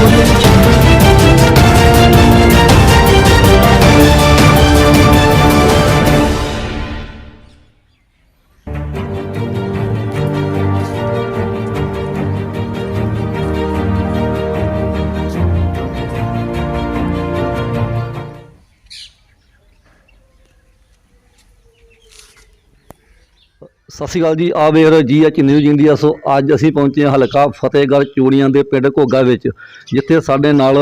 Audio ਸਤਿ ਸ਼੍ਰੀ ਅਕਾਲ ਜੀ ਆ ਵੇਖ ਰਹੇ ਜੀ ਐਚ ਨਿਊਜ਼ ਇੰਡੀਆ ਸੋ ਅੱਜ ਅਸੀਂ ਪਹੁੰਚੇ ਹਾਂ ਹਲਕਾ ਫਤਿਹਗੜ੍ਹ ਚੂੜੀਆਂ ਦੇ ਪਿੰਡ ਘੋਗਾ ਵਿੱਚ ਜਿੱਥੇ ਸਾਡੇ ਨਾਲ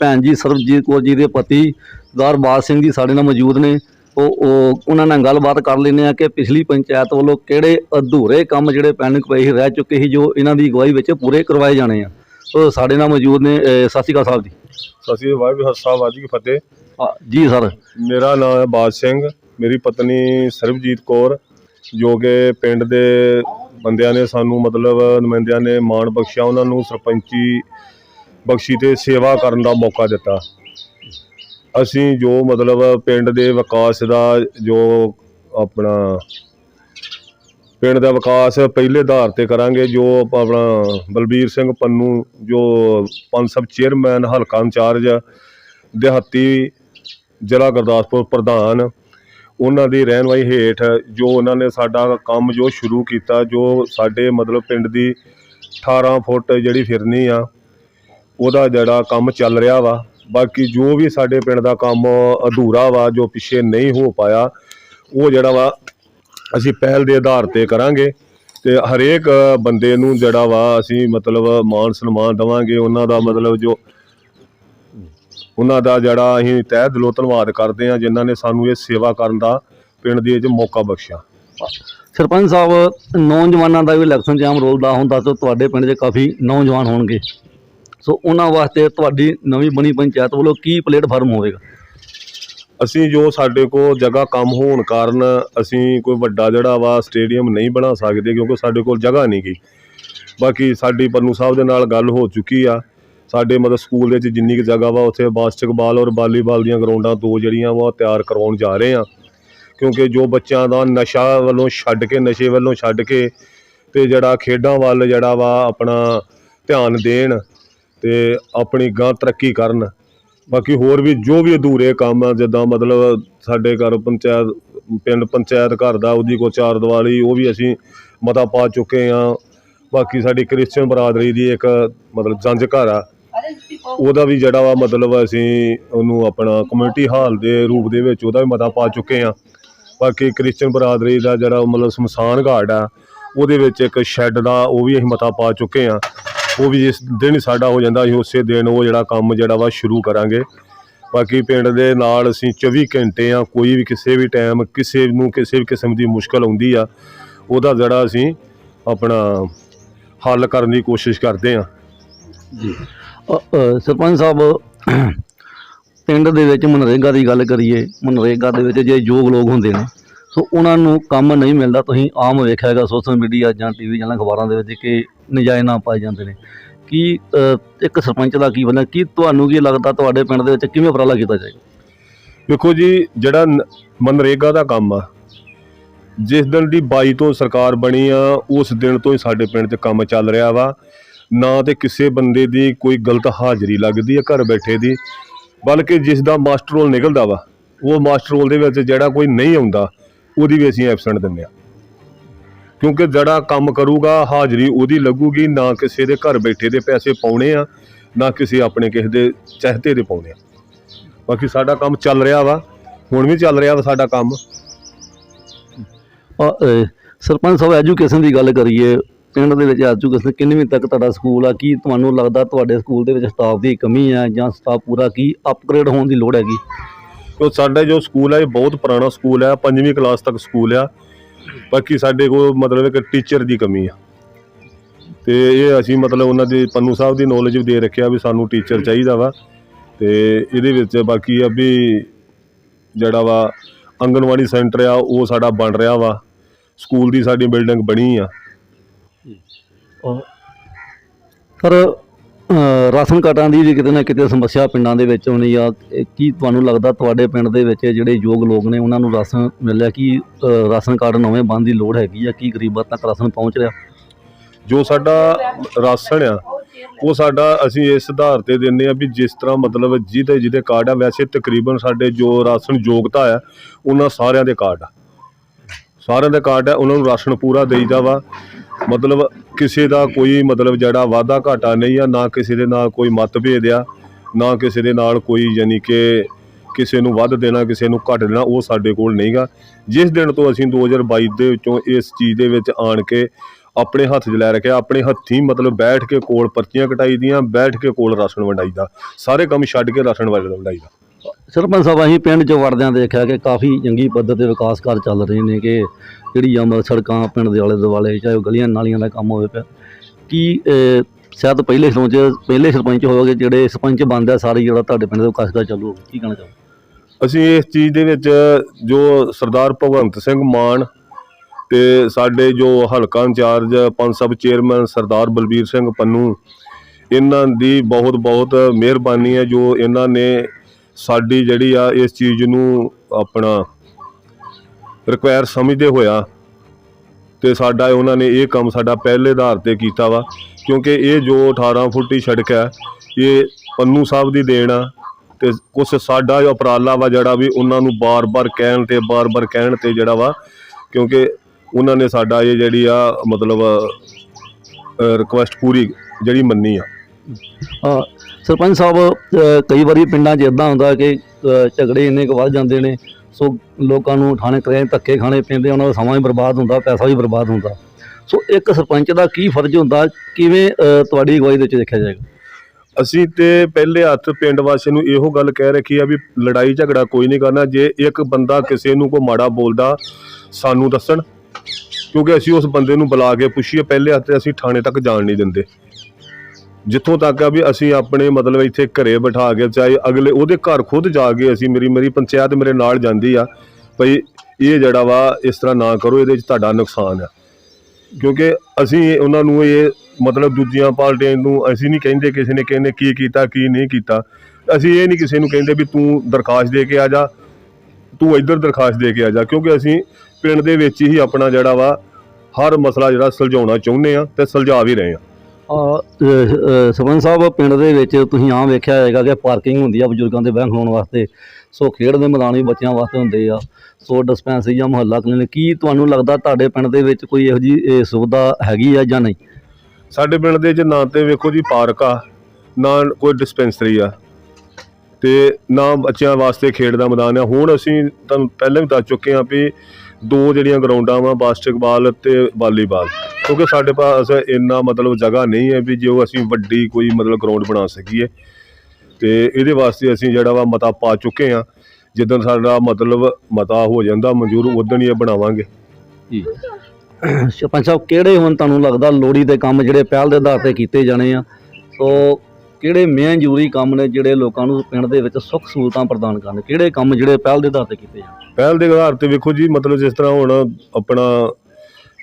ਭੈਣ ਜੀ ਸਰਬਜੀਤ ਕੌਰ ਜੀ ਦੇ ਪਤੀ ਸਰਦਾਰ ਬਾਦ ਸਿੰਘ ਜੀ ਸਾਡੇ ਨਾਲ ਮੌਜੂਦ ਨੇ। ਉਹ ਉਹ ਉਹਨਾਂ ਨਾਲ ਗੱਲਬਾਤ ਕਰ ਲੈਂਦੇ ਆ ਕਿ ਪਿਛਲੀ ਪੰਚਾਇਤ ਵੱਲੋਂ ਕਿਹੜੇ ਅਧੂਰੇ ਕੰਮ ਜਿਹੜੇ ਪੈਂਡਿੰਗ ਪਏ ਸੀ ਰਹਿ ਚੁੱਕੇ ਸੀ ਜੋ ਇਹਨਾਂ ਦੀ ਅਗਵਾਈ ਵਿੱਚ ਪੂਰੇ ਕਰਵਾਏ ਜਾਣੇ ਆ। ਸੋ ਸਾਡੇ ਨਾਲ ਮੌਜੂਦ ਨੇ ਸਤਿ ਸ਼੍ਰੀ ਅਕਾਲ ਸਾਹਿਬ ਜੀ। ਸਤਿ ਸ਼੍ਰੀ ਅਕਾਲ ਵਾਹਿਗੁਰੂ ਸਾਹਿਬ ਵਾਜੀ ਕੀ ਫਤਿਹ। ਜੀ ਸਰ। ਮੇਰਾ ਨਾਮ ਹੈ ਬਾਦ ਸਿੰਘ ਮੇਰੀ ਪਤਨੀ ਸਰਬਜੀਤ ਕੌਰ ਜੋ ਕਿ ਪਿੰਡ ਦੇ ਬੰਦਿਆਂ ਨੇ ਸਾਨੂੰ ਮਤਲਬ ਨੁਮਾਇੰਦਿਆਂ ਨੇ ਮਾਣ ਬਖਸ਼ਿਆ, ਉਹਨਾਂ ਨੂੰ ਸਰਪੰਚੀ ਬਖਸ਼ੀ ਤੇ ਸੇਵਾ ਕਰਨ ਦਾ ਮੌਕਾ ਦਿੱਤਾ। ਅਸੀਂ ਜੋ ਮਤਲਬ ਪਿੰਡ ਦੇ ਵਿਕਾਸ ਦਾ ਜੋ ਆਪਣਾ ਪਿੰਡ ਦਾ ਵਿਕਾਸ ਪਹਿਲੇ ਆਧਾਰ ਤੇ ਕਰਾਂਗੇ, ਜੋ ਆਪਣਾ ਬਲਬੀਰ ਸਿੰਘ ਪੰਨੂ, ਜੋ ਪੰਜ ਸਬ ਚੇਅਰਮੈਨ ਹਲਕਾ ਇੰਚਾਰਜ, ਦਿਹਾਤੀ ਜ਼ਿਲ੍ਹਾ ਗੁਰਦਾਸਪੁਰ ਪ੍ਰਧਾਨ ਉਹਨਾਂ ਦੀ ਰਹਿਨਵਾਈ ਹੇਠ ਜੋ ਉਹਨਾਂ ਨੇ ਸਾਡਾ ਕੰਮ ਜੋ ਸ਼ੁਰੂ ਕੀਤਾ, ਜੋ ਸਾਡੇ ਮਤਲਬ ਪਿੰਡ ਦੀ 18 ਫੁੱਟ ਜਿਹੜੀ ਫਿਰਨੀ ਆ, ਉਹਦਾ ਜਿਹੜਾ ਕੰਮ ਚੱਲ ਰਿਹਾ ਵਾ। ਬਾਕੀ ਜੋ ਵੀ ਸਾਡੇ ਪਿੰਡ ਦਾ ਕੰਮ ਅਧੂਰਾ ਵਾ, ਜੋ ਪਿੱਛੇ ਨਹੀਂ ਹੋ ਪਾਇਆ, ਉਹ ਜਿਹੜਾ ਵਾ ਅਸੀਂ ਪਹਿਲ ਦੇ ਆਧਾਰ ਤੇ ਕਰਾਂਗੇ ਤੇ ਹਰੇਕ ਬੰਦੇ ਨੂੰ ਜਿਹੜਾ ਵਾ ਅਸੀਂ ਮਤਲਬ ਮਾਨ ਸਨਮਾਨ ਦਵਾਂਗੇ। ਉਹਨਾਂ ਦਾ ਮਤਲਬ ਜੋ ਉਹਨਾਂ ਦਾ ਜਿਹੜਾ ਅਸੀਂ ਤਹਿ ਦਿਲੋਂ ਧੰਨਵਾਦ ਕਰਦੇ ਹਾਂ ਜਿਨ੍ਹਾਂ ਨੇ ਸਾਨੂੰ ਇਹ ਸੇਵਾ ਕਰਨ ਦਾ ਪਿੰਡ ਦੇ ਵਿੱਚ ਮੌਕਾ ਬਖਸ਼ਿਆ। ਸਰਪੰਚ ਸਾਹਿਬ ਨੌਜਵਾਨਾਂ ਦਾ ਵੀ ਇਲੈਕਸ਼ਨ 'ਚ ਆਮ ਰੋਲ ਦਾ ਹੁੰਦਾ ਤੇ ਤੁਹਾਡੇ ਪਿੰਡ 'ਚ ਕਾਫੀ ਨੌਜਵਾਨ ਹੋਣਗੇ। ਸੋ ਉਹਨਾਂ ਵਾਸਤੇ ਤੁਹਾਡੀ ਨਵੀਂ ਬਣੀ ਪੰਚਾਇਤ ਵੱਲੋਂ ਕੀ ਪਲੇਟਫਾਰਮ ਹੋਵੇਗਾ? ਅਸੀਂ ਜੋ ਸਾਡੇ ਕੋਲ ਜਗ੍ਹਾ ਕੰਮ ਹੋਣ ਕਾਰਨ ਅਸੀਂ ਕੋਈ ਵੱਡਾ ਜਿਹੜਾ ਵਾ ਸਟੇਡੀਅਮ ਨਹੀਂ ਬਣਾ ਸਕਦੇ ਕਿਉਂਕਿ ਸਾਡੇ ਕੋਲ ਜਗ੍ਹਾ ਨਹੀਂ ਗੀ ਬਾਕੀ ਸਾਡੀ ਪੰਨੂ ਸਾਹਿਬ ਦੇ ਨਾਲ ਗੱਲ ਹੋ ਚੁੱਕੀ ਆ। ਸਾਡੇ ਮਤਲਬ ਸਕੂਲ ਦੇ ਵਿੱਚ ਜਿੰਨੀ ਕੁ ਜਗ੍ਹਾ ਵਾ, ਉੱਥੇ ਬਾਸਕਟਬਾਲ ਔਰ ਵਾਲੀਬਾਲ ਦੀਆਂ ਗਰਾਊਂਡਾਂ ਦੋ ਜਿਹੜੀਆਂ ਵਾ ਤਿਆਰ ਕਰਵਾਉਣ ਜਾ ਰਹੇ ਆ ਕਿਉਂਕਿ ਜੋ ਬੱਚਿਆਂ ਦਾ ਨਸ਼ਾ ਵੱਲੋਂ ਛੱਡ ਕੇ, ਨਸ਼ੇ ਵੱਲੋਂ ਛੱਡ ਕੇ ਤੇ ਜਿਹੜਾ ਖੇਡਾਂ ਵੱਲ ਜਿਹੜਾ ਵਾ ਆਪਣਾ ਧਿਆਨ ਦੇਣ ਤੇ ਆਪਣੀ ਗਾਂ ਤਰੱਕੀ ਕਰਨ। ਬਾਕੀ ਹੋਰ ਵੀ ਜੋ ਵੀ ਅਧੂਰੇ ਕੰਮ ਆ, ਜਿੱਦਾਂ ਮਤਲਬ ਸਾਡੇ ਘਰ ਪੰਚਾਇਤ, ਪਿੰਡ ਪੰਚਾਇਤ ਘਰ ਦਾ, ਉਹਦੀ ਕੋ ਚਾਰ ਦੀਵਾਰੀ ਉਹ ਵੀ ਅਸੀਂ ਮਤਾ ਪਾ ਚੁੱਕੇ ਆ ਬਾਕੀ ਸਾਡੀ ਕ੍ਰਿਸਚੀਅਨ ਬਰਾਦਰੀ ਦੀ ਇੱਕ ਮਤਲਬ ਜੰਜ ਘਰ ਆ। ਉਹਦਾ ਵੀ ਜਿਹੜਾ ਵਾ ਮਤਲਬ ਅਸੀਂ ਉਹਨੂੰ ਆਪਣਾ ਕਮਿਊਨਿਟੀ ਹਾਲ ਦੇ ਰੂਪ ਦੇ ਵਿੱਚ ਉਹਦਾ ਵੀ ਮਤਾ ਪਾ ਚੁੱਕੇ ਆ ਬਾਕੀ ਕ੍ਰਿਸਚਨ ਬਰਾਦਰੀ ਦਾ ਜਿਹੜਾ ਮਤਲਬ ਸਮਸਾਨ ਘਾਟ ਆ, ਉਹਦੇ ਵਿੱਚ ਇੱਕ ਸ਼ੈੱਡ ਦਾ ਉਹ ਵੀ ਅਸੀਂ ਮਤਾ ਪਾ ਚੁੱਕੇ ਆ ਉਹ ਵੀ ਜਿਸ ਦਿਨ ਸਾਡਾ ਹੋ ਜਾਂਦਾ ਅਸੀਂ ਉਸੇ ਦਿਨ ਉਹ ਜਿਹੜਾ ਕੰਮ ਜਿਹੜਾ ਵਾ ਸ਼ੁਰੂ ਕਰਾਂਗੇ। ਬਾਕੀ ਪਿੰਡ ਦੇ ਨਾਲ ਅਸੀਂ 24 ਘੰਟੇ ਆ ਕੋਈ ਵੀ ਕਿਸੇ ਵੀ ਟਾਈਮ ਕਿਸੇ ਨੂੰ ਕਿਸੇ ਵੀ ਕਿਸਮ ਦੀ ਮੁਸ਼ਕਲ ਆਉਂਦੀ ਆ, ਉਹਦਾ ਜਿਹੜਾ ਅਸੀਂ ਆਪਣਾ ਹੱਲ ਕਰਨ ਦੀ ਕੋਸ਼ਿਸ਼ ਕਰਦੇ ਆ ਜੀ। ਸਰਪੰਚ ਸਾਹਿਬ ਪਿੰਡ ਦੇ ਵਿੱਚ ਮਨਰੇਗਾ ਦੀ ਗੱਲ ਕਰੀਏ, ਮਨਰੇਗਾ ਦੇ ਵਿੱਚ ਜੇ ਯੋਗ ਲੋਕ ਹੁੰਦੇ ਨੇ, ਸੋ ਉਹਨਾਂ ਨੂੰ ਕੰਮ ਨਹੀਂ ਮਿਲਦਾ, ਤੁਸੀਂ ਆਮ ਵੇਖਿਆ ਹੈਗਾ ਸੋਸ਼ਲ ਮੀਡੀਆ ਜਾਂ ਟੀਵੀ ਜਾਂ ਅਖਬਾਰਾਂ ਦੇ ਵਿੱਚ ਕਿ ਨਜਾਇਜ਼ ਨਾ ਪਾਏ ਜਾਂਦੇ ਨੇ। ਕੀ ਇੱਕ ਸਰਪੰਚ ਦਾ ਕੀ ਬੰਦਾ, ਕੀ ਤੁਹਾਨੂੰ ਕੀ ਲੱਗਦਾ ਤੁਹਾਡੇ ਪਿੰਡ ਦੇ ਵਿੱਚ ਕਿਵੇਂ ਉਪਰਾਲਾ ਕੀਤਾ ਜਾਏਗਾ ਵੇਖੋ ਜੀ, ਜਿਹੜਾ ਨ- ਮਨਰੇਗਾ ਦਾ ਕੰਮ ਆ, ਜਿਸ ਦਿਨ ਦੀ 22 ਤੋਂ ਸਰਕਾਰ ਬਣੀ ਆ, ਉਸ ਦਿਨ ਤੋਂ ਹੀ ਸਾਡੇ ਪਿੰਡ 'ਚ ਕੰਮ ਚੱਲ ਰਿਹਾ ਵਾ। ਨਾ ਤੇ ਕਿਸੇ ਬੰਦੇ ਦੀ ਕੋਈ ਗਲਤ ਹਾਜ਼ਰੀ ਲੱਗਦੀ ਆ ਘਰ ਬੈਠੇ ਦੀ, ਬਲਕਿ ਜਿਸ ਦਾ ਮਾਸਟਰ ਰੋਲ ਨਿਕਲਦਾ ਵਾ, ਉਹ ਮਾਸਟਰ ਰੋਲ ਦੇ ਵਿੱਚ ਜਿਹੜਾ ਕੋਈ ਨਹੀਂ ਆਉਂਦਾ, ਉਹਦੀ ਵੀ ਅਸੀਂ ਐਬਸੈਂਟ ਦਿੰਦੇ ਆ ਕਿਉਂਕਿ ਜਿਹੜਾ ਕੰਮ ਕਰੂਗਾ, ਹਾਜ਼ਰੀ ਉਹਦੀ ਲੱਗੂਗੀ, ਨਾ ਕਿਸੇ ਦੇ ਘਰ ਬੈਠੇ ਦੇ ਪੈਸੇ ਪਾਉਣੇ ਆ, ਨਾ ਕਿਸੇ ਆਪਣੇ ਕਿਸੇ ਦੇ ਚਹਤੇ ਦੇ ਪਾਉਣੇ ਆ। ਬਾਕੀ ਸਾਡਾ ਕੰਮ ਚੱਲ ਰਿਹਾ ਵਾ, ਹੁਣ ਵੀ ਚੱਲ ਰਿਹਾ ਵਾ ਸਾਡਾ ਕੰਮ। ਸਰਪੰਚ ਸਾਹਿਬ ਐਜੂਕੇਸ਼ਨ ਦੀ ਗੱਲ ਕਰੀਏ ਪਿੰਡ ਦੇ ਵਿੱਚ ਐਜੂਕੇਸ਼ਨ ਕਿੰਨਵੀਂ ਤੱਕ ਤੁਹਾਡਾ ਸਕੂਲ ਆ? ਕੀ ਤੁਹਾਨੂੰ ਲੱਗਦਾ ਤੁਹਾਡੇ ਸਕੂਲ ਦੇ ਵਿੱਚ ਸਟਾਫ ਦੀ ਕਮੀ ਹੈ ਜਾਂ ਸਟਾਫ ਪੂਰਾ ਕੀ ਅਪਗ੍ਰੇਡ ਹੋਣ ਦੀ ਲੋੜ ਹੈਗੀ? ਉਹ ਸਾਡਾ ਜੋ ਸਕੂਲ ਹੈ ਇਹ ਬਹੁਤ ਪੁਰਾਣਾ ਸਕੂਲ ਹੈ ਪੰਜਵੀਂ ਕਲਾਸ ਤੱਕ ਸਕੂਲ ਆ। ਬਾਕੀ ਸਾਡੇ ਕੋਲ ਮਤਲਬ ਇੱਕ ਟੀਚਰ ਦੀ ਕਮੀ ਆ। ਤੇ ਇਹ ਅਸੀਂ ਮਤਲਬ ਉਹਨਾਂ ਦੇ, ਪੰਨੂ ਸਾਹਿਬ ਦੀ ਨੌਲੇਜ ਵੀ ਦੇ ਰੱਖਿਆ ਵੀ ਸਾਨੂੰ ਟੀਚਰ ਚਾਹੀਦਾ ਵਾ। ਤੇ ਇਹਦੇ ਵਿੱਚ ਬਾਕੀ ਆ ਵੀ ਜਿਹੜਾ ਵਾ, ਆਂਗਨਵਾੜੀ ਸੈਂਟਰ ਆ, ਉਹ ਸਾਡਾ ਬਣ ਰਿਹਾ ਵਾ। ਸਕੂਲ ਦੀ ਸਾਡੀ ਬਿਲਡਿੰਗ ਬਣੀ ਆ। ਪਰ ਰਾਸ਼ਨ ਕਾਰਡਾਂ ਦੀ ਵੀ ਕਿਤੇ ਨਾ ਕਿਤੇ ਸਮੱਸਿਆ ਪਿੰਡਾਂ ਦੇ ਵਿੱਚ ਹੋਣੀ ਆ। ਕੀ ਤੁਹਾਨੂੰ ਲੱਗਦਾ ਤੁਹਾਡੇ ਪਿੰਡ ਦੇ ਵਿੱਚ ਜਿਹੜੇ ਯੋਗ ਲੋਕ ਨੇ ਉਹਨਾਂ ਨੂੰ ਰਾਸ਼ਨ ਮਿਲਿਆ ਕੀ ਰਾਸ਼ਨ ਕਾਰਡ ਨਵੇਂ ਬੰਦ ਦੀ ਲੋੜ ਹੈਗੀ ਆ? ਕੀ ਗਰੀਬਾਂ ਤੱਕ ਰਾਸ਼ਨ ਪਹੁੰਚ ਰਿਹਾ? ਜੋ ਸਾਡਾ ਰਾਸ਼ਨ ਆ ਉਹ ਸਾਡਾ ਅਸੀਂ ਇਸ ਆਧਾਰ ਤੇ ਦਿੰਦੇ ਆ ਵੀ ਜਿਸ ਤਰ੍ਹਾਂ ਮਤਲਬ ਜਿਹਦੇ ਜਿਹਦੇ ਕਾਰਡ ਆ ਵੈਸੇ ਤਕਰੀਬਨ ਸਾਡੇ ਜੋ ਰਾਸ਼ਨ ਯੋਗਤਾ ਆ ਉਹਨਾਂ ਸਾਰਿਆਂ ਦੇ ਕਾਰਡ ਆ। ਸਾਰਿਆਂ ਦੇ ਕਾਰਡ ਆ ਉਹਨਾਂ ਨੂੰ ਰਾਸ਼ਨ ਪੂਰਾ ਦੇਈਦਾ ਵਾ। ਮਤਲਬ ਕਿਸੇ ਦਾ ਕੋਈ ਮਤਲਬ ਜਿਹੜਾ ਵਾਧਾ ਘਾਟਾ ਨਹੀਂ ਆ, ਨਾ ਕਿਸੇ ਦੇ ਨਾਲ ਕੋਈ ਮਤਭੇਦ ਆ, ਨਾ ਕਿਸੇ ਦੇ ਨਾਲ ਕੋਈ ਯਾਨੀ ਕਿ ਕਿਸੇ ਨੂੰ ਵੱਧ ਦੇਣਾ, ਕਿਸੇ ਨੂੰ ਘੱਟ ਦੇਣਾ, ਉਹ ਸਾਡੇ ਕੋਲ ਨਹੀਂਗਾ ਜਿਸ ਦਿਨ ਤੋਂ ਅਸੀਂ 2022 ਦੇ ਵਿੱਚੋਂ ਇਸ ਚੀਜ਼ ਦੇ ਵਿੱਚ ਆਣ ਕੇ ਆਪਣੇ ਹੱਥ 'ਚ ਲੈ ਰੱਖਿਆ, ਆਪਣੇ ਹੱਥੀਂ ਮਤਲਬ ਬੈਠ ਕੇ ਕੋਲ ਪਰਚੀਆਂ ਕਟਾਈ ਦੀਆਂ, ਬੈਠ ਕੇ ਕੋਲ ਰਾਸ਼ਨ ਵੰਡਾਈ ਦਾ, ਸਾਰੇ ਕੰਮ ਛੱਡ ਕੇ ਰਾਸ਼ਨ ਵੰਡਾਈ ਦਾ। ਸਰਪੰਚ ਸਾਹਿਬ, ਅਸੀਂ ਪਿੰਡ 'ਚ ਵੜਦਿਆਂ ਦੇਖਿਆ ਕਿ ਕਾਫੀ ਚੰਗੀ ਪੱਧਰ ਤੇ ਵਿਕਾਸ ਕਾਰਜ ਚੱਲ ਰਹੇ ਨੇ ਕਿ ਜਿਹੜੀ ਆ ਮਤਲਬ ਸੜਕਾਂ ਪਿੰਡ ਦੇ ਆਲੇ ਦੁਆਲੇ, ਚਾਹੇ ਉਹ ਗਲੀਆਂ ਨਾਲੀਆਂ ਦਾ ਕੰਮ ਹੋਵੇ ਪਿਆ। ਕੀ ਸ਼ਾਇਦ ਪਹਿਲੇ ਸਰਪੰਚ ਪਹਿਲੇ ਸਰਪੰਚ ਹੋਵੋਗੇ ਜਿਹੜੇ ਸਰਪੰਚ ਬਣਦਾ ਸਾਰੇ ਜਿਹੜਾ ਤੁਹਾਡੇ ਪਿੰਡ ਦੇ ਵਿਕਾਸ ਕਾਰਜ ਚਾਲੂ ਕੀ ਕਹਿਣਾ ਚਾਹੋ ਅਸੀਂ ਇਸ ਚੀਜ਼ ਦੇ ਵਿੱਚ ਜੋ ਸਰਦਾਰ ਭਗਵੰਤ ਸਿੰਘ ਮਾਨ ਤੇ ਸਾਡੇ ਜੋ ਹਲਕਾ ਇੰਚਾਰਜ, ਪੰਜ ਸਬ ਚੇਅਰਮੈਨ ਸਰਦਾਰ ਬਲਬੀਰ ਸਿੰਘ ਪੰਨੂ, ਇਹਨਾਂ ਦੀ ਬਹੁਤ ਬਹੁਤ ਮਿਹਰਬਾਨੀ ਹੈ ਜੋ ਇਹਨਾਂ ਨੇ ਸਾਡੀ ਜਿਹੜੀ ਆ ਇਸ ਚੀਜ਼ ਨੂੰ ਆਪਣਾ ਰਿਕੁਆਇਰ ਸਮਝਦੇ ਹੋਇਆ ਤੇ ਸਾਡਾ ਉਹਨਾਂ ਨੇ ਇਹ ਕੰਮ ਸਾਡਾ ਪਹਿਲੇ ਆਧਾਰ ਤੇ ਕੀਤਾ ਵਾ, ਕਿਉਂਕਿ ਇਹ ਜੋ 18 ਫੁੱਟੀ ਸੜਕ ਹੈ ਇਹ ਪੰਨੂ ਸਾਹਿਬ ਦੀ ਦੇਣ ਆ ਤੇ ਕੁਛ ਸਾਡਾ ਉਪਰਾਲਾ ਵਾ ਜਿਹੜਾ ਵੀ ਉਹਨਾਂ ਨੂੰ ਬਾਰ-ਬਾਰ ਕਹਿਣ ਤੇ, ਬਾਰ-ਬਾਰ ਕਹਿਣ ਤੇ ਜਿਹੜਾ ਵਾ, ਕਿਉਂਕਿ ਉਹਨਾਂ ਨੇ ਸਾਡਾ ਇਹ ਜਿਹੜੀ ਆ ਮਤਲਬ ਰਿਕੁਐਸਟ ਪੂਰੀ ਜਿਹੜੀ ਮੰਨੀ ਆ। ਸਰਪੰਚ ਸਾਹਿਬ ਕਈ ਵਾਰੀ ਪਿੰਡਾਂ 'ਚ ਇਦਾਂ ਹੁੰਦਾ ਕਿ ਝਗੜੇ ਇੰਨੇ ਕੁ ਵੱਧ ਜਾਂਦੇ ਨੇ, ਸੋ ਲੋਕਾਂ ਨੂੰ ਥਾਣੇ ਕਰੇ ਧੱਕੇ ਖਾਣੇ ਪੈਂਦੇ, ਉਹਨਾਂ ਦਾ ਸਮਾਂ ਵੀ ਬਰਬਾਦ ਹੁੰਦਾ, ਪੈਸਾ ਵੀ ਬਰਬਾਦ ਹੁੰਦਾ। ਸੋ ਇੱਕ ਸਰਪੰਚ ਦਾ ਕੀ ਫਰਜ਼ ਹੁੰਦਾ, ਕਿਵੇਂ ਤੁਹਾਡੀ ਅਗਵਾਈ ਦੇ ਵਿੱਚ ਦੇਖਿਆ ਜਾਏਗਾ? ਅਸੀਂ ਤੇ ਪਹਿਲੇ ਹੱਥ ਪਿੰਡ ਵਾਸੀਆਂ ਨੂੰ ਇਹੋ ਗੱਲ ਕਹਿ ਰੱਖੀ ਆ ਵੀ ਲੜਾਈ ਝਗੜਾ ਕੋਈ ਨਹੀਂ ਕਰਨਾ, ਜੇ ਇੱਕ ਬੰਦਾ ਕਿਸੇ ਨੂੰ ਕੋਈ ਮਾੜਾ ਬੋਲਦਾ, ਸਾਨੂੰ ਦੱਸਣ, ਕਿਉਂਕਿ ਅਸੀਂ ਉਸ ਬੰਦੇ ਨੂੰ ਬੁਲਾ ਕੇ ਪੁੱਛੀਏ, ਪਹਿਲੇ ਹੱਥ ਅਸੀਂ ਥਾਣੇ ਤੱਕ ਜਾਣ ਨਹੀਂ ਦਿੰਦੇ। ਜਿੱਥੋਂ ਤੱਕ ਆ ਵੀ ਅਸੀਂ ਆਪਣੇ ਮਤਲਬ ਇੱਥੇ ਘਰੇ ਬਿਠਾ ਕੇ ਚਾਹੇ ਅਗਲੇ ਉਹਦੇ ਘਰ ਖੁਦ ਜਾ ਕੇ ਅਸੀਂ ਮੇਰੀ ਮੇਰੀ ਪੰਚਾਇਤ ਮੇਰੇ ਨਾਲ ਜਾਂਦੀ ਆ, ਭਈ ਇਹ ਜਿਹੜਾ ਵਾ ਇਸ ਤਰ੍ਹਾਂ ਨਾ ਕਰੋ, ਇਹਦੇ ਵਿੱਚ ਤੁਹਾਡਾ ਨੁਕਸਾਨ ਆ। ਕਿਉਂਕਿ ਅਸੀਂ ਉਹਨਾਂ ਨੂੰ ਇਹ ਮਤਲਬ ਦੂਜੀਆਂ ਪਾਰਟੀਆਂ ਨੂੰ ਅਸੀਂ ਨਹੀਂ ਕਹਿੰਦੇ ਕਿਸੇ ਨੇ ਕਹਿੰਦੇ ਕੀ ਕੀਤਾ, ਕੀ ਨਹੀਂ ਕੀਤਾ। ਅਸੀਂ ਇਹ ਨਹੀਂ ਕਿਸੇ ਨੂੰ ਕਹਿੰਦੇ ਵੀ ਤੂੰ ਦਰਖਾਸਤ ਦੇ ਕੇ ਆ ਜਾ, ਤੂੰ ਇੱਧਰ ਦਰਖਾਸਤ ਦੇ ਕੇ ਆ ਜਾ, ਕਿਉਂਕਿ ਅਸੀਂ ਪਿੰਡ ਦੇ ਵਿੱਚ ਹੀ ਆਪਣਾ ਜਿਹੜਾ ਵਾ ਹਰ ਮਸਲਾ ਜਿਹੜਾ ਸੁਲਝਾਉਣਾ ਚਾਹੁੰਦੇ ਆ ਤੇ ਸੁਲਝਾ ਵੀ ਰਹੇ ਆ। ਅਹ, ਸਾਹਿਬ ਪਿੰਡ ਦੇ ਵਿੱਚ ਤੁਸੀਂ ਆਮ ਵੇਖਿਆ ਹੋਏਗਾ ਕਿ ਪਾਰਕਿੰਗ ਹੁੰਦੀ ਆ ਬਜ਼ੁਰਗਾਂ ਦੇ ਬਹਿਣ ਖਲੋਣ ਵਾਸਤੇ। ਸੋ ਖੇਡ ਦੇ ਮੈਦਾਨ ਵੀ ਬੱਚਿਆਂ ਵਾਸਤੇ ਹੁੰਦੇ ਆ। ਸੋ ਡਿਸਪੈਂਸਰੀ ਜਾਂ ਮੁਹੱਲਾ ਕਲੀਨਿਕ ਕੀ ਤੁਹਾਨੂੰ ਲੱਗਦਾ ਤੁਹਾਡੇ ਪਿੰਡ ਦੇ ਵਿੱਚ ਕੋਈ ਇਹੋ ਜੀ ਸੁਵਿਧਾ ਹੈਗੀ ਆ ਜਾਂ ਨਹੀਂ? ਸਾਡੇ ਪਿੰਡ ਦੇ ਵਿੱਚ ਨਾ ਤੇ ਵੇਖੋ ਜੀ ਪਾਰਕ ਆ ਨਾ ਕੋਈ ਡਿਸਪੈਂਸਰੀ ਆ। ਤੇ ਨਾ ਬੱਚਿਆਂ ਵਾਸਤੇ ਖੇਡ ਦਾ ਮੈਦਾਨ ਆ। ਹੁਣ ਅਸੀਂ ਤੁਹਾਨੂੰ ਪਹਿਲਾਂ ਵੀ ਦੱਸ ਚੁੱਕੇ ਆ ਵੀ ਦੋ ਜਿਹੜੀਆਂ ਗਰਾਊਂਡਾਂ ਵਾ ਬਾਸਕਟਬਾਲ ਤੇ ਵਾਲੀਬਾਲ ਕਿਉਂਕਿ ਸਾਡੇ ਪਾਸ ਇੰਨਾ ਮਤਲਬ ਜਗ੍ਹਾ ਨਹੀਂ ਹੈ ਵੀ ਜੋ ਅਸੀਂ ਵੱਡੀ ਕੋਈ ਮਤਲਬ ਗਰਾਊਂਡ ਬਣਾ ਸਕੀਏ। ਤੇ ਇਹਦੇ ਵਾਸਤੇ ਅਸੀਂ ਜਿਹੜਾ ਵਾ ਮਤਾ ਪਾ ਚੁੱਕੇ ਆ ਜਿੱਦਣ ਸਾਡਾ ਮਤਲਬ ਮਤਾ ਹੋ ਜਾਂਦਾ ਮਨਜ਼ੂਰ ਉਦੋਂ ਹੀ ਇਹ ਬਣਾਵਾਂਗੇ। ਜੀ। ਸਰਪੰਚ ਸਾਹਿਬ ਕਿਹੜੇ ਹੁਣ ਤੁਹਾਨੂੰ ਲੱਗਦਾ ਲੋੜੀ ਦੇ ਕੰਮ ਜਿਹੜੇ ਪਹਿਲ ਦੇ ਆਧਾਰ ਤੇ ਕੀਤੇ ਜਾਣੇ ਆ? ਸੋ ਕਿਹੜੇ ਮੇਨ ਜ਼ਰੂਰੀ ਕੰਮ ਨੇ ਜਿਹੜੇ ਲੋਕਾਂ ਨੂੰ ਪਿੰਡ ਦੇ ਵਿੱਚ ਸੁੱਖ ਸਹੂਲਤਾਂ ਪ੍ਰਦਾਨ ਕਰਨ? ਕਿਹੜੇ ਕੰਮ ਜਿਹੜੇ ਪਹਿਲ ਦੇ ਆਧਾਰ ਤੇ ਕੀਤੇ ਜਾਣ? ਪਹਿਲ ਦੇ ਆਧਾਰ ਤੇ ਵੇਖੋ ਜੀ, ਮਤਲਬ ਜਿਸ ਤਰ੍ਹਾਂ ਹੁਣ ਆਪਣਾ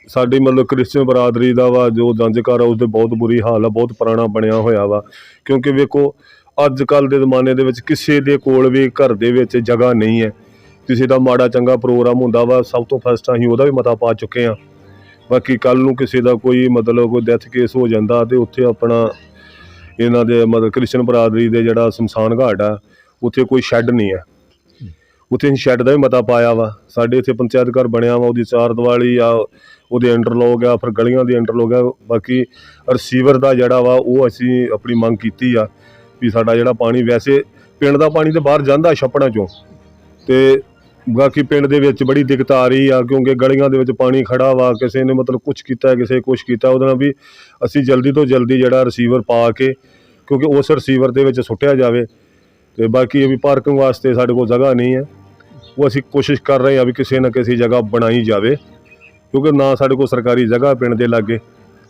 ਸਾਡੀ ਮਤਲਬ ਕ੍ਰਿਸਚੀਅਨ ਬਰਾਦਰੀ ਦਾ ਵਾ, ਜੋ ਜੰਜਕਾਰ ਘਰ ਆ, ਉਸਦੇ ਬਹੁਤ ਬੁਰੀ ਹਾਲ ਆ, ਬਹੁਤ ਪੁਰਾਣਾ ਬਣਿਆ ਹੋਇਆ ਵਾ। ਕਿਉਂਕਿ ਵੇਖੋ ਅੱਜ ਕੱਲ ਦੇ ਜ਼ਮਾਨੇ ਦੇ ਵਿੱਚ ਕਿਸੇ ਦੇ ਕੋਲ ਵੀ ਘਰ ਦੇ ਵਿੱਚ ਜਗ੍ਹਾ ਨਹੀਂ ਹੈ। ਕਿਸੇ ਦਾ ਮਾੜਾ ਚੰਗਾ ਪ੍ਰੋਗਰਾਮ ਹੁੰਦਾ ਵਾ, ਸਭ ਤੋਂ ਫਸਟ ਅਸੀਂ ਉਹਦਾ ਵੀ ਮਤਾ ਪਾ ਚੁੱਕੇ ਆ ਬਾਕੀ ਕੱਲ ਨੂੰ ਕਿਸੇ ਦਾ ਕੋਈ ਮਤਲਬ ਕੋਈ ਡੈਥ ਕੇਸ ਹੋ ਜਾਂਦਾ ਤੇ ਉੱਥੇ ਆਪਣਾ ਇਹਨਾਂ ਦੇ ਮਤਲਬ ਕ੍ਰਿਸ਼ਨ ਬਰਾਦਰੀ ਦੇ ਜਿਹੜਾ ਸ਼ਮਸ਼ਾਨ ਘਾਟ ਆ, ਉੱਥੇ ਕੋਈ ਸ਼ੈੱਡ ਨਹੀਂ ਹੈ। ਉੱਥੇ ਅਸੀਂ ਸ਼ੈੱਡ ਦਾ ਵੀ ਮਤਾ ਪਾਇਆ ਵਾ। ਸਾਡੇ ਇੱਥੇ ਪੰਚਾਇਤ ਘਰ ਬਣਿਆ ਵਾ, ਉਹਦੀ ਚਾਰ ਦੀਵਾਲੀ ਆ, ਉਹਦੇ ਇੰਟਰਲੋਕ ਆ, ਫਿਰ ਗਲੀਆਂ ਦੀ ਇੰਟਰਲੋਕ ਆ, ਬਾਕੀ ਰਿਸੀਵਰ ਦਾ ਜਿਹੜਾ ਵਾ, ਉਹ ਅਸੀਂ ਆਪਣੀ ਮੰਗ ਕੀਤੀ ਆ ਵੀ ਸਾਡਾ ਜਿਹੜਾ ਪਾਣੀ, ਵੈਸੇ ਪਿੰਡ ਦਾ ਪਾਣੀ ਤੇ ਬਾਹਰ ਜਾਂਦਾ ਛੱਪੜਾਂ ਚੋਂ। ਤੇ ਬਾਕੀ ਪਿੰਡ ਦੇ ਵਿੱਚ ਬੜੀ ਦਿੱਕਤ ਆ ਰਹੀ ਆ, ਕਿਉਂਕਿ ਗਲੀਆਂ ਦੇ ਵਿੱਚ ਪਾਣੀ ਖੜਾ ਵਾ, ਕਿਸੇ ਨੇ ਮਤਲਬ ਕੁਝ ਕੀਤਾ, ਕਿਸੇ ਕੁਝ ਕੀਤਾ, ਉਹਦੇ ਨਾਲ ਵੀ ਅਸੀਂ ਜਲਦੀ ਤੋਂ ਜਲਦੀ ਜਿਹੜਾ ਰਿਸੀਵਰ ਪਾ ਕੇ, ਕਿਉਂਕਿ ਉਸ ਰਿਸੀਵਰ ਦੇ ਵਿੱਚ ਸੁੱਟਿਆ ਜਾਵੇ, ਤੇ ਬਾਕੀ ਇਹ ਵੀ ਪਾਰਕਿੰਗ ਵਾਸਤੇ ਸਾਡੇ ਕੋਲ ਜਗ੍ਹਾ ਨਹੀਂ ਹੈ। ਉਹ ਅਸੀਂ ਕੋਸ਼ਿਸ਼ ਕਰ ਰਹੇ ਹਾਂ ਵੀ ਕਿਸੇ ਨਾ ਕਿਸੇ ਜਗ੍ਹਾ ਬਣਾਈ ਜਾਵੇ, ਕਿਉਂਕਿ ਨਾ ਸਾਡੇ ਕੋਲ ਸਰਕਾਰੀ ਜਗ੍ਹਾ ਪਿੰਡ ਦੇ ਲਾਗੇ।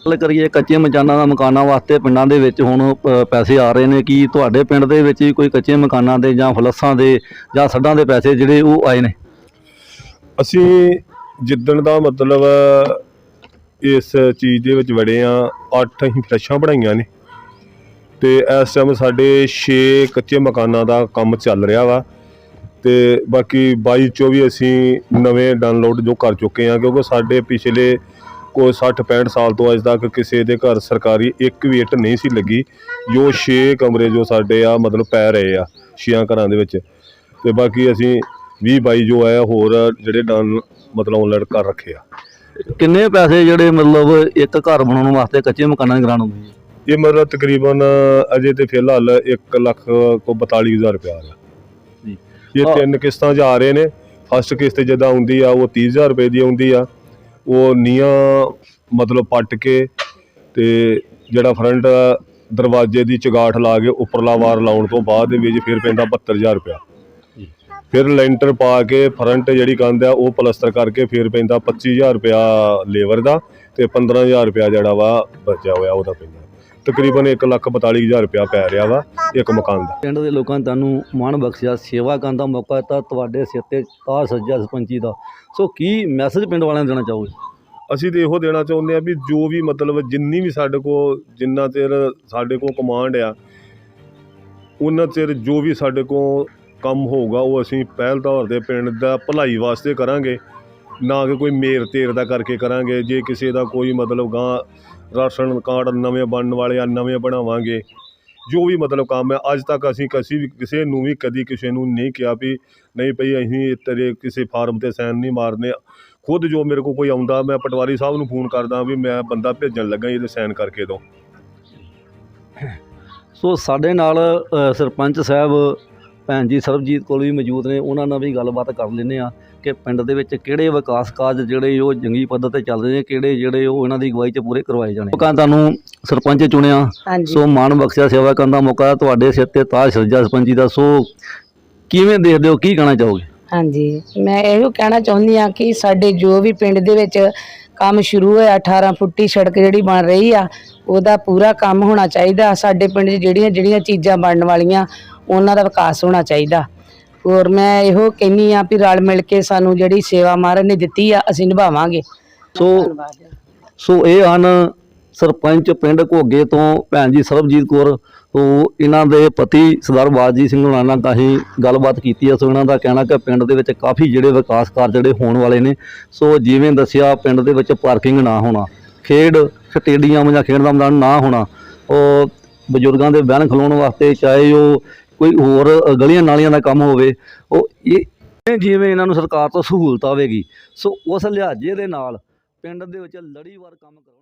ਗੱਲ ਕਰੀਏ ਕੱਚੇ ਮਕਾਨਾਂ ਦਾ ਮਕਾਨਾਂ ਵਾਸਤੇ ਪਿੰਡਾਂ ਦੇ ਵਿੱਚ ਹੁਣ ਅ, ਪੈਸੇ ਆ ਰਹੇ ਨੇ ਕੀ ਤੁਹਾਡੇ ਪਿੰਡ ਦੇ ਵਿੱਚ ਵੀ ਕੋਈ ਕੱਚੇ ਮਕਾਨਾਂ ਦੇ ਜਾਂ ਫਲੱਸਾਂ ਦੇ ਜਾਂ ਸੱਡਾਂ ਦੇ ਪੈਸੇ ਜਿਹੜੇ ਉਹ ਆਏ ਨੇ? ਅਸੀਂ ਜਿੱਦਣ ਦਾ ਮਤਲਬ ਇਸ ਚੀਜ਼ ਦੇ ਵਿੱਚ ਵੜੇ ਆ ਅੱਠ ਅਸੀਂ ਫਲੈਸ਼ਾਂ ਬਣਾਈਆਂ ਨੇ। ਤੇ ਇਸ ਟਾਈਮ ਸਾਡੇ 6 ਕੱਚੇ ਮਕਾਨਾਂ ਦਾ ਕੰਮ ਚੱਲ ਰਿਹਾ ਵਾ। ਤੇ ਬਾਕੀ 22 ਚੋਂ ਵੀ ਅਸੀਂ ਨਵੇਂ ਡਾਊਨਲੋਡ ਜੋ ਕਰ ਚੁੱਕੇ ਆ ਕਿਉਂਕਿ ਸਾਡੇ ਪਿਛਲੇ ਕੋਈ 60 65 ਸਾਲ ਤੋਂ ਅੱਜ ਤੱਕ ਕਿਸੇ ਦੇ ਘਰ ਸਰਕਾਰੀ ਇੱਕ ਵੀ ਇੱਟ ਨਹੀਂ ਸੀ ਲੱਗੀ। ਜੋ 6 ਕਮਰੇ ਜੋ ਸਾਡੇ ਆ ਮਤਲਬ ਪੈ ਰਹੇ ਆ ਛੀਆਂ ਘਰਾਂ ਦੇ ਵਿੱਚ। ਤੇ ਬਾਕੀ ਅਸੀਂ 20 22 ਜੋ ਹੈ ਹੋਰ ਜਿਹੜੇ ਡਨ ਮਤਲਬ ਆਨਲਾਈਨ ਕਰ ਰੱਖੇ ਆ। ਕਿੰਨੇ ਪੈਸੇ ਜਿਹੜੇ ਮਤਲਬ ਇੱਕ ਘਰ ਬਣਾਉਣ ਵਾਸਤੇ ਕੱਚੇ ਮਕਾਨਾਂ ਦੀ ਗ੍ਰਾਂਟ ਹੁੰਦੀ ਇਹ ਮਤਲਬ ਤਕਰੀਬਨ ਅਜੇ ਤੇ ਫਿਲਹਾਲ 1 ਲੱਖ ਕੋ 42000 ਰੁਪਇਆ ਆ। ਜੀ। ਇਹ। ਤਿੰਨ ਕਿਸ਼ਤਾਂ 'ਚ ਆ ਰਹੇ ਨੇ। ਫਸਟ ਕਿਸ਼ਤ ਜਿੱਦਾਂ ਆਉਂਦੀ ਆ ਉਹ 30000 ਰੁਪਏ ਦੀ ਆਉਂਦੀ ਆ। ਉਹ ਨੀਆਂ ਮਤਲਬ ਪੱਟ ਕੇ ਤੇ ਜਿਹੜਾ ਫਰੰਟ ਦਰਵਾਜ਼ੇ ਦੀ ਚਗਾਠ ਲਾ ਕੇ ਉੱਪਰਲਾ ਵਾਰ ਲਾਉਣ ਤੋਂ ਬਾਅਦ ਦੇ ਵਿੱਚ ਫਿਰ ਪੈਂਦਾ 72000 ਰੁਪਇਆ। ਫਿਰ ਲੈਂਟਰ ਪਾ ਕੇ ਫਰੰਟ ਜਿਹੜੀ ਕੰਧ ਆ ਉਹ ਪਲਸਤਰ ਕਰਕੇ ਫਿਰ ਪੈਂਦਾ 25000 ਰੁਪਇਆ ਲੇਬਰ ਦਾ। ਤੇ 15000 ਰੁਪਇਆ ਜਿਹੜਾ ਵਾ ਬਚਿਆ ਹੋਇਆ ਉਹਦਾ ਪੈਂਦਾ ਤਕਰੀਬਨ 142000 ਰੁਪਇਆ ਪੈ ਰਿਹਾ ਵਾ ਇੱਕ ਮਕਾਨ ਦਾ। ਪਿੰਡ ਦੇ ਲੋਕਾਂ ਨੇ ਤੁਹਾਨੂੰ ਮਾਣ ਬਖਸ਼ਿਆ ਸੇਵਾ ਕਰਨ ਦਾ ਮੌਕਾ ਦਿੱਤਾ ਤੁਹਾਡੇ ਸਿਰ ਤੇ ਤਾਜ ਸੱਜਾ ਸਰਪੰਚੀ ਦਾ। ਸੋ ਕੀ ਮੈਸੇਜ ਪਿੰਡ ਵਾਲਿਆਂ ਨੂੰ ਦੇਣਾ ਚਾਹੋਗੇ? ਅਸੀਂ ਤੇ ਇਹੋ ਦੇਣਾ ਚਾਹੁੰਦੇ ਆ ਵੀ ਜੋ ਵੀ ਮਤਲਬ ਜਿੰਨੀ ਵੀ ਸਾਡੇ ਕੋਲ ਜਿੰਨਾ ਚਿਰ ਸਾਡੇ ਕੋਲ ਕਮਾਂਡ ਆ ਉਹਨਾਂ ਚਿਰ ਜੋ ਵੀ ਸਾਡੇ ਕੋਲ ਕੰਮ ਹੋਊਗਾ ਉਹ ਅਸੀਂ ਪਹਿਲ ਤੌਰ ਤੇ ਪਿੰਡ ਦਾ ਭਲਾਈ ਵਾਸਤੇ ਕਰਾਂਗੇ। ਨਾ ਕਿ ਕੋਈ ਮੇਰ ਤੇਰ ਦਾ ਕਰਕੇ ਕਰਾਂਗੇ, ਜੇ ਕਿਸੇ ਦਾ ਕੋਈ ਮਤਲਬ ਗਾਂ ਰਾਸ਼ਨ ਕਾਰਡ ਨਵੇਂ ਬਣਨ ਵਾਲੇ ਆ, ਨਵੇਂ ਬਣਾਵਾਂਗੇ, ਜੋ ਵੀ ਮਤਲਬ ਕੰਮ ਹੈ, ਅੱਜ ਤੱਕ ਅਸੀਂ ਕਿਸੇ ਵੀ ਕਿਸੇ ਨੂੰ ਵੀ ਕਦੀ ਕਿਸੇ ਨੂੰ ਨਹੀਂ ਕਿਹਾ ਵੀ ਨਹੀਂ ਭਈ ਅਸੀਂ ਤੇਰੇ ਕਿਸੇ ਫਾਰਮ ਤੇ ਸਾਈਨ ਨਹੀਂ ਮਾਰਨੇ। ਖੁਦ ਜੋ ਮੇਰੇ ਕੋਲ ਕੋਈ ਆਉਂਦਾ, ਮੈਂ ਪਟਵਾਰੀ ਸਾਹਿਬ ਨੂੰ ਫੋਨ ਕਰਦਾ ਵੀ ਮੈਂ ਬੰਦਾ ਭੇਜਣ ਲੱਗਾ ਇਹਦੇ ਸਾਈਨ ਕਰਕੇ ਦਿਓ ਸੋ ਸਾਡੇ ਨਾਲ ਸਰਪੰਚ ਸਾਹਿਬ ਭੈਣ ਜੀ ਸਰਬਜੀਤ ਕੋਲ ਵੀ ਮੌਜੂਦ ਨੇ, ਉਹਨਾਂ ਨਾਲ ਵੀ ਗੱਲਬਾਤ ਕਰ ਲੈਂਦੇ ਆ ਕਿ ਪਿੰਡ ਦੇ ਵਿੱਚ ਕਿਹੜੇ ਵਿਕਾਸ ਕਾਰਜ ਜਿਹੜੇ ਉਹ ਜੰਗੀ ਪੱਧਰ ਤੇ ਚੱਲ ਰਹੇ ਨੇ ਕਿਹੜੇ ਜਿਹੜੇ ਉਹ ਇਹਨਾਂ ਦੀ ਅਗਵਾਈ 'ਚ ਪੂਰੇ ਕਰਵਾਏ ਜਾਣੇ ਲੋਕਾਂ ਤੁਹਾਨੂੰ ਸਰਪੰਚ ਚੁਣਿਆ। ਸੋ ਮਾਣ ਬਖਸ਼ਿਆ ਸੇਵਾ ਕਰਨ ਦਾ ਮੌਕਾ ਤੁਹਾਡੇ ਸਿਰ ਤੇ ਤਾਜ ਸੱਜਾ ਸਰਪੰਚੀ ਦਾ। ਸੋ ਕਿਵੇਂ ਦੇਖਦੇ ਹੋ ਕੀ ਕਹਿਣਾ ਚਾਹੋਗੇ? ਹਾਂਜੀ ਮੈਂ ਇਹੋ ਕਹਿਣਾ ਚਾਹੁੰਦੀ ਆ ਕਿ ਸਾਡੇ ਜੋ ਵੀ ਪਿੰਡ ਦੇ ਵਿੱਚ ਕੰਮ ਸ਼ੁਰੂ ਹੋਇਆ 18 ਫੁੱਟੀ ਸੜਕ ਜਿਹੜੀ ਬਣ ਰਹੀ ਆ ਉਹਦਾ ਪੂਰਾ ਕੰਮ ਹੋਣਾ ਚਾਹੀਦਾ। ਸਾਡੇ ਪਿੰਡ 'ਚ ਜਿਹੜੀਆਂ ਜਿਹੜੀਆਂ ਚੀਜ਼ਾਂ ਬਣਨ ਵਾਲੀਆਂ ਉਹਨਾਂ ਦਾ ਵਿਕਾਸ ਹੋਣਾ ਚਾਹੀਦਾ। ਹੋਰ ਮੈਂ ਇਹੋ ਕਹਿੰਨੀ ਆ ਵੀ ਰਲ ਮਿਲ ਕੇ ਸਾਨੂੰ ਜਿਹੜੀ ਸੇਵਾ ਮਹਾਰਾਜ ਨੇ ਦਿੱਤੀ ਆ, ਅਸੀਂ ਨਿਭਾਵਾਂਗੇ। ਸੋ ਸੋ ਇਹ ਹਨ ਸਰਪੰਚ ਪਿੰਡ ਘੋਗੇ ਤੋਂ ਭੈਣ ਜੀ ਸਰਬਜੀਤ ਕੌਰ ਤੋਂ ਇਹਨਾਂ ਦੇ ਪਤੀ ਸਰਦਾਰ ਬਾਜੀ ਸਿੰਘ ਹੁਣਾਂ ਨਾਲ ਕਾਹੀ ਗੱਲਬਾਤ ਕੀਤੀ ਹੈ ਸੋ ਇਹਨਾਂ ਦਾ ਕਹਿਣਾ ਕਿ ਪਿੰਡ ਦੇ ਵਿੱਚ ਕਾਫੀ ਜਿਹੜੇ ਵਿਕਾਸ ਕਾਰਜ ਜਿਹੜੇ ਹੋਣ ਵਾਲੇ ਨੇ, ਸੋ ਜਿਵੇਂ ਦੱਸਿਆ ਪਿੰਡ ਦੇ ਵਿੱਚ ਪਾਰਕਿੰਗ ਨਾ ਹੋਣਾ, ਖੇਡ ਸਟੇਡੀਅਮ ਜਾਂ ਖੇਡ ਦਾ ਮੈਦਾਨ ਨਾ ਹੋਣਾ, ਉਹ ਬਜ਼ੁਰਗਾਂ ਦੇ ਬਹਿਣ ਖਲੋਣ ਵਾਸਤੇ ਚਾਹੇ ਉਹ ਕੋਈ ਹੋਰ ਗਲੀਆਂ ਨਾਲੀਆਂ ਦਾ ਕੰਮ ਹੋਵੇ, ਉਹ ਇਹ ਜਿਵੇਂ ਇਹਨਾਂ ਨੂੰ ਸਰਕਾਰ ਤੋਂ ਸਹੂਲਤ ਆਵੇਗੀ। ਸੋ ਉਸ ਲਿਹਾਜ਼ੇ ਦੇ ਨਾਲ ਪਿੰਡ ਦੇ ਵਿੱਚ ਲੜੀਵਾਰ ਕੰਮ ਕਰਾਉਣਗੇ